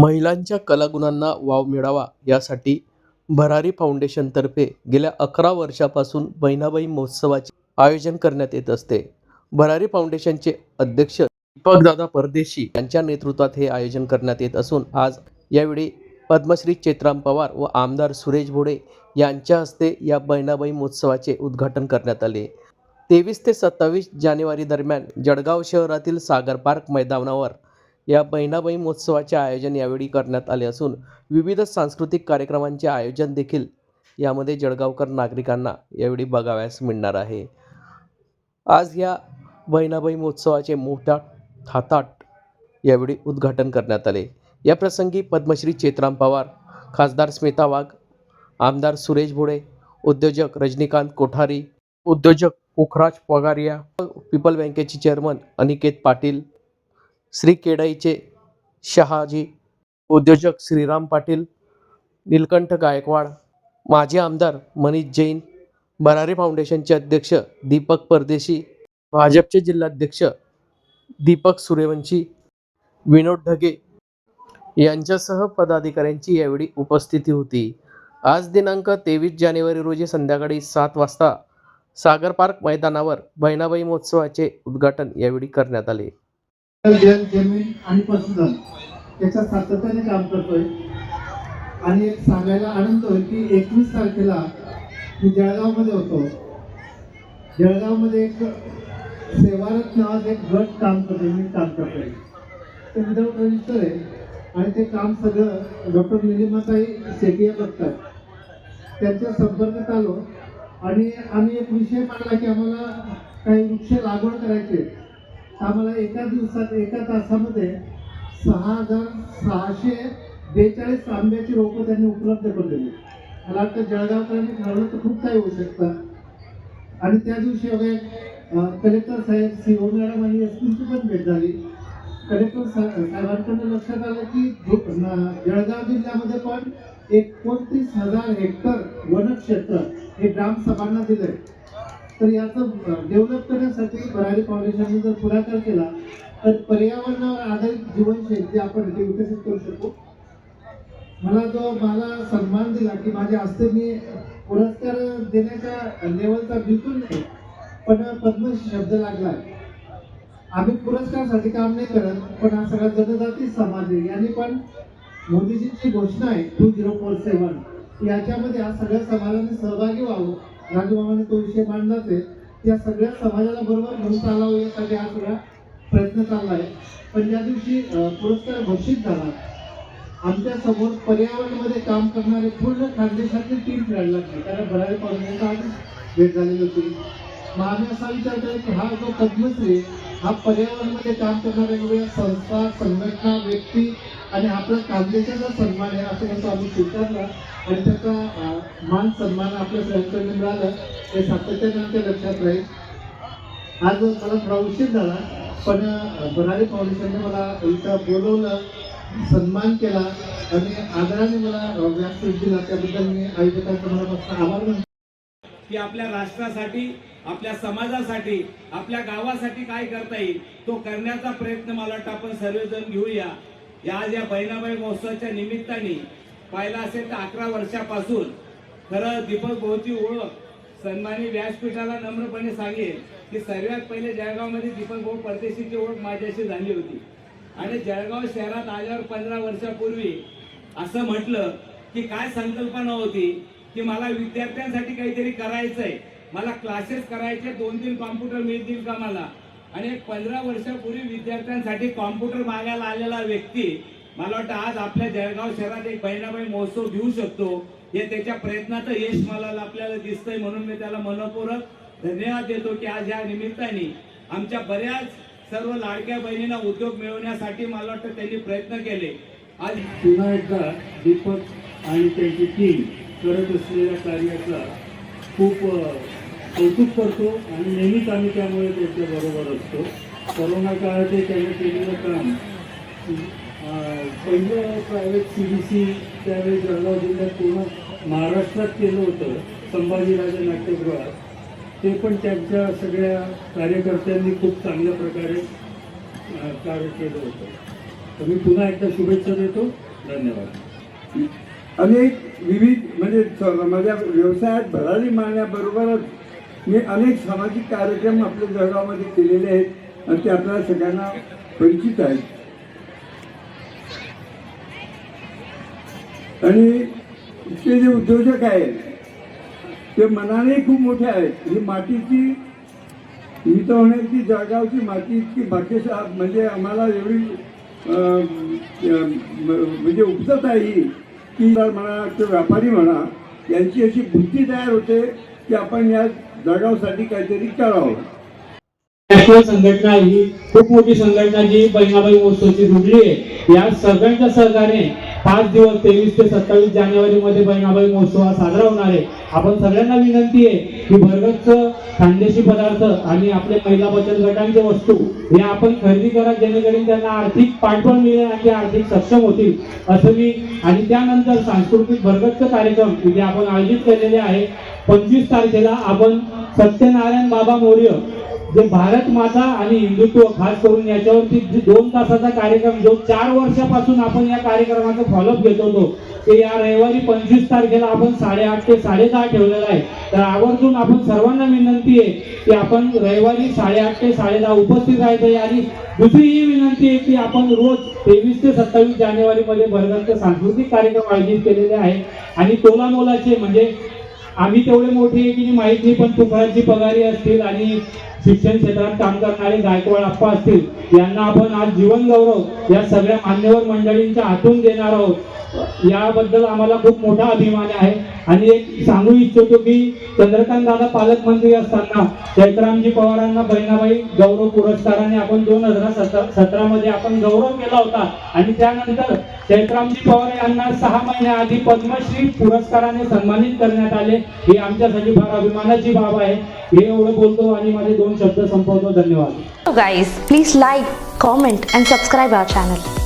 महिलांच्या कलागुणांना वाव मिळावा यासाठी भरारी फाउंडेशनतर्फे गेल्या अकरा वर्षापासून बहिणाबाई महोत्सवाचे आयोजन करण्यात येत असते. भरारी फाउंडेशनचे अध्यक्ष दीपकदादा परदेशी यांच्या नेतृत्वात हे आयोजन करण्यात येत असून आज यावेळी पद्मश्री चेतराम पवार व आमदार सुरेश भोडे यांच्या हस्ते या बहिणाबाई महोत्सवाचे उद्घाटन करण्यात आले. तेवीस ते सत्तावीस जानेवारी दरम्यान जळगाव शहरातील सागर पार्क मैदानावर या बहिणाबाई महोत्सवाचे आयोजन यावेळी करण्यात आले असून विविध सांस्कृतिक कार्यक्रमांचे आयोजन देखील यामध्ये जळगावकर नागरिकांना यावेळी बघावयास मिळणार आहे. आज या बहिणाबाई महोत्सवाचे मोठा थाताट यावेळी उद्घाटन करण्यात आले. या प्रसंगी पद्मश्री चेतराम पवार खासदार स्मिता वाघ आमदार सुरेश भोडे उद्योजक रजनीकांत कोठारी उद्योजक पोखराज पगारिया पीपल बँकेचे चेअरमन अनिकेत पाटील श्री केडाईचे शहाजी उद्योजक श्रीराम पाटील नीलकंठ गायकवाड माजी आमदार मनीष जैन बरारे फाउंडेशनचे अध्यक्ष दीपक परदेशी भाजपचे जिल्हाध्यक्ष दीपक सूर्यवंशी विनोद ढगे यांच्यासह पदाधिकाऱ्यांची यावेळी उपस्थिती होती. आज दिनांक तेवीस जानेवारी रोजी संध्याकाळी सात वाजता सागर पार्क मैदानावर बहिणाबाई महोत्सवाचे उद्घाटन यावेळी करण्यात आले. जमीन आणि पशुधन याच्या सातत्याने काम करतोय. आणि एक सांगायला आनंद होईल की एकवीस तारखेला मी जळगावमध्ये होतो. जळगावमध्ये एक सेवारत नावाचं एक गट काम करतोय मी काम करतोय. ते विदाऊट रजिस्टर आहे. आणि ते काम सगळं डॉक्टर निलिमाताई शेटिया बघतात. त्यांच्या संपर्कात आलो. आणि आम्ही एक विषय मांडला की आम्हाला काही वृक्ष लागवड करायचे आहे. आम्हाला एका दिवसात एका तासामध्ये सहा हजार सहाशे बेचाळीस आंब्याची रोपं त्यांनी उपलब्ध करून दिली. मला वाटतं जळगावकरांनी ठरवलं तर खूप काही होऊ शकतं. आणि त्या दिवशी वगैरे कलेक्टर साहेब सी ओ मॅडम आणि एस पीची पण भेट झाली. कलेक्टर सा- साहेबांकडून लक्षात आलं की जळगाव जिल्ह्यामध्ये पण एकोणतीस हजार हेक्टर वनक्षेत्र हे ग्रामसभांना आहे तर याचं डेव्हलप करण्यासाठी बराडी फाउंडेशनने जर पुढाकार केला तर पर्यावरणावर आधारित जीवनशैली आपण इथे विकसित करू शकतो मला जो मला सन्मान दिला की माझ्या हस्ते मी पुरस्कार देण्याच्या लेवलचा बिलकुल नाही पण पद्म शब्द लागला. आम्ही पुरस्कारासाठी काम नाही करत पण हा सगळा जनजाती समाज आहे. यांनी पण मोदीजींची घोषणा आहे टू झिरो फोर सेवन याच्यामध्ये हा सगळ्या समाजाने सहभागी व्हावं. राजूमामाने तो विषय मांडलाच आहे. या सगळ्या समाजाला बरोबर घेऊन चालावं यासाठी हा सगळा प्रयत्न चालला आहे. पण ज्या दिवशी पुरस्कार घोषित झाला आमच्यासमोर पर्यावरणामध्ये काम करणारे पूर्ण खानदेशातली टीम खेळायला लागली. कारण भरारी पावसाळ्याचा आधीच भेट झालेली होती. मग आम्ही असा विचार केला की हा जो पद्मश्री आहे, हा पर्यावरणामध्ये काम करणाऱ्या वेगवेगळ्या संस्था संघटना व्यक्ती आणि आपल्या खानदेशाचा सन्मान आहे असं कसं आम्ही स्वीकारला. आणि त्याचा मान सन्मान आपल्या सगळ्यांकडे मिळालं हे सातत्याने लक्षात राहील. आज मला थोडा उशीर झाला पण अं, फाउंडेशनने मला इथं बोलवलं सन्मान केला आणि आदराने मला व्यासपीठ दिला. त्याबद्दल मी आयोजकांचा मनापासून आभार मानतो. की आपल्या राष्ट्रासाठी आपल्या समाजासाठी आपल्या गावासाठी काय करता येईल तो करण्याचा प्रयत्न मला वाटतं आपण सर्वजण घेऊया. या आज या बहिणाबाई महोत्सवाच्या निमित्ताने पाहिला असेल तर अकरा वर्षापासून. खरं दीपक भाऊची ओळख सन्मानी व्यासपीठाला नम्रपणे सांगेल की सर्वात पहिले जळगावमध्ये दीपक भाऊ परदेशीची ओळख माझ्याशी झाली होती. आणि जळगाव शहरात आल्यावर पंधरा वर्षापूर्वी असं म्हटलं की काय संकल्पना होती की मला विद्यार्थ्यांसाठी काहीतरी करायचंय. मला क्लासेस करायचे दोन तीन कॉम्प्युटर मिळतील का मला? आणि एक पंधरा वर्षापूर्वी विद्यार्थ्यांसाठी कॉम्प्युटर मागायला आलेला व्यक्ती मला वाटतं आज आपल्या जळगाव शहरात एक बहिणाबाई महोत्सव घेऊ शकतो. हे त्याच्या प्रयत्नाचं यश मला आपल्याला दिसतंय म्हणून मी त्याला मनपूर्वक धन्यवाद देतो की आज या निमित्ताने आमच्या बऱ्याच सर्व लाडक्या बहिणींना उद्योग मिळवण्यासाठी मला वाटतं त्यांनी प्रयत्न केले. आज पुन्हा एकदा दीपक आणि त्यांची टीम करत असलेल्या कार्याचा खूप कौतुक करतो आणि नेहमीच आम्ही त्यामुळे त्यांच्या बरोबर असतो. कोरोना काळात हे त्यांनी केलेलं काम पहिलं प्रायव्हेट सी बी सी त्यावेळी जळगाव जिल्ह्यात पूर्ण महाराष्ट्रात केलं होतं संभाजीराजे नाट्यगृहात ते पण त्यांच्या सगळ्या कार्यकर्त्यांनी खूप चांगल्या प्रकारे कार्य केलं होतं. तर मी पुन्हा एकदा शुभेच्छा देतो. धन्यवाद. अनेक विविध म्हणजे स- माझ्या व्यवसायात भरारी मारण्याबरोबरच मी अनेक सामाजिक कार्यक्रम आपल्या जळगावमध्ये केलेले आहेत आणि ते आपल्या सगळ्यांना परिचित आहेत. आणि इथले जे उद्योजक आहेत ते मनाने खूप मोठे आहेत. ही मातीची मी तर म्हणेन की जळगावची माती इतकी भाग्यशा म्हणजे आम्हाला एवढी म्हणजे उपजत आहे ही की म्हणा किंवा व्यापारी म्हणा यांची अशी बुद्धी तयार होते की आपण या जळगावसाठी काहीतरी करावं. नॅशनल संघटना ही खूप मोठी संघटना जी बहिणाबाई महोत्सवची रुजली आहे. या सगळ्यांच्या सहकार्याने पाच दिवस तेवीस ते सत्तावीस जानेवारी मध्ये बहिणाबाई महोत्सव हा साजरा होणार आहे. आपण सगळ्यांना विनंती आहे की भरगतचं खानदेशी पदार्थ आणि आपले महिला बचत गटांच्या वस्तू या आपण खरेदी करा जेणेकरून त्यांना आर्थिक पाठबळ मिळेल आणि आर्थिक सक्षम होतील असं मी आणि त्यानंतर सांस्कृतिक भरगच्च कार्यक्रम जे आपण आयोजित केलेले आहे. पंचवीस तारखेला आपण सत्यनारायण बाबा मौर्य जे भारत माता आणि हिंदुत्व खास करून याच्यावरती जे दोन तासाचा कार्यक्रम जो चार वर्षापासून आपण या कार्यक्रमाचा फॉलोअप घेत होतो ते या रविवारी पंचवीस तारखेला आपण साडेआठ ते साडेदहा ठेवलेला आहे. तर आवर्जून आपण सर्वांना विनंती आहे की आपण रविवारी साडेआठ ते साडेदहा उपस्थित राहायचं आहे आणि दुसरी ही विनंती आहे की आपण रोज तेवीस ते सत्तावीस जानेवारी मध्ये भरगंत सांस्कृतिक कार्यक्रम आयोजित केलेले आहे. आणि तोला मोलाचे म्हणजे आम्ही तेवढे मोठे आहे की माहिती नाही पण तुकडाची पगारी असतील आणि शिक्षण क्षेत्रात काम करणारे गायकवाड अप्पा असतील यांना आपण आज जीवन गौरव या सगळ्या मान्यवर मंडळींच्या हातून देणार आहोत. याबद्दल आम्हाला खूप मोठा अभिमान आहे. आणि एक सांगू इच्छितो की चंद्रकांत दादा पालकमंत्री असताना चैत्रामजी पवारांना बहिणाबाई गौरव पुरस्काराने आपण दोन हजार सतरा मध्ये आपण गौरव केला होता. आणि त्यानंतर चैत्रामजी पवार यांना सहा महिन्याआधी पद्मश्री पुरस्काराने सन्मानित करण्यात आले. ही आमच्यासाठी फार अभिमानाची बाब आहे. हे एवढं बोलतो आणि माझे दोन शब्द संपवतो धन्यवाद So guys, please like, comment and subscribe our channel.